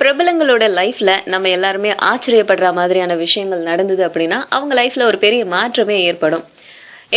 பிரபலங்களோட லைஃப்ல நம்ம எல்லாருமே ஆச்சரியப்படுற மாதிரியான விஷயங்கள் நடந்தது அப்படின்னா அவங்க லைஃப்ல ஒரு பெரிய மாற்றமே ஏற்படும்.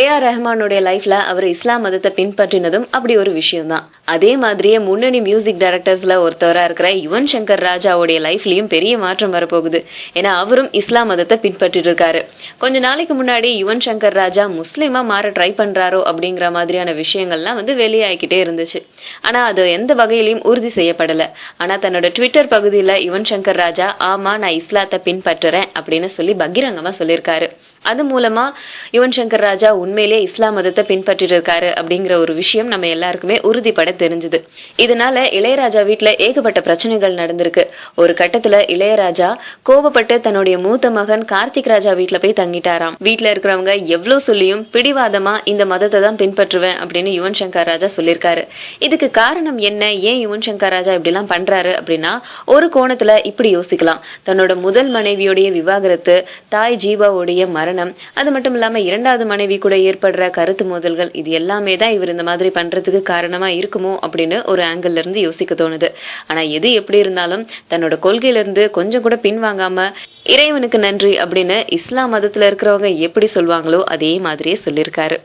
ஏ ஆர் ரஹ்மானுடைய லைஃப்ல அவர் இஸ்லாம் மதத்தை பின்பற்றினதும் அப்படி ஒரு விஷயம் தான் அதே மாதிரியே முன்னணி மியூசிக் டைரக்டர்ஸ்ல ஒருத்தவரா இருக்கிற யுவன் சங்கர் ராஜாவுடைய லைஃப்லயும் பெரிய மாற்றம் வரப்போகுது. ஏன்னா அவரும் இஸ்லாம் மதத்தை பின்பற்றிட்டு இருக்காரு. கொஞ்ச நாளைக்கு முன்னாடி யுவன் சங்கர் ராஜா முஸ்லீமா மாற ட்ரை பண்றாரோ அப்படிங்கிற மாதிரியான விஷயங்கள்லாம் வந்து வெளியாகிக்கிட்டே இருந்துச்சு. ஆனா அது எந்த வகையிலையும் உறுதி செய்யப்படல. ஆனா தன்னோட ட்விட்டர் பகுதியில யுவன் சங்கர் ராஜா ஆமா நான் இஸ்லாத்தை பின்பற்றுறேன் அப்படின்னு சொல்லி பகிரங்கமா சொல்லியிருக்காரு. அது மூலமா யுவன் சங்கர் ராஜா உண்மையிலேயே இஸ்லாம் மதத்தை பின்பற்றிட்டு இருக்காரு அப்படிங்கிற ஒரு விஷயம் நம்ம எல்லாருக்குமே உறுதிப்பட தெரிஞ்சுது. இதனால இளையராஜா வீட்டுல ஏகப்பட்ட பிரச்சனைகள் நடந்திருக்கு. ஒரு கட்டத்துல இளையராஜா கோபப்பட்டு தன்னுடைய மூத்த மகன் கார்த்திக் ராஜா வீட்டுல போய் தங்கிட்டாராம். வீட்டுல இருக்கிறவங்க எவ்வளவு சொல்லியும் பிடிவாதமா இந்த மதத்தை தான் பின்பற்றுவேன் அப்படின்னு யுவன் சங்கர் ராஜா சொல்லியிருக்காரு. இதுக்கு காரணம் என்ன? ஏன் யுவன் சங்கர் ராஜா இப்படி எல்லாம் பண்றாரு அப்படின்னா ஒரு கோணத்துல இப்படி யோசிக்கலாம். தன்னோட முதல் மனைவியுடைய விவாகரத்து தாய் ஜீவாவுடைய மரணம் அது மட்டும் இல்லாம இரண்டாவது மனைவி கூட ஏற்படுற கருத்து மோதல்கள் இது எல்லாமே தான் இவர் இந்த மாதிரி பண்றதுக்கு காரணமா இருக்குமோ அப்படின்னு ஒரு ஆங்கிள் இருந்து யோசிக்க தோணுது. ஆனா எது எப்படி இருந்தாலும் தன்னோட கொள்கையில இருந்து கொஞ்சம் கூட பின்வாங்காம இறைவனுக்கு நன்றி அப்படின்னு இஸ்லாம் மதத்துல இருக்கிறவங்க எப்படி சொல்வாங்களோ அதே மாதிரியே சொல்லியிருக்காரு.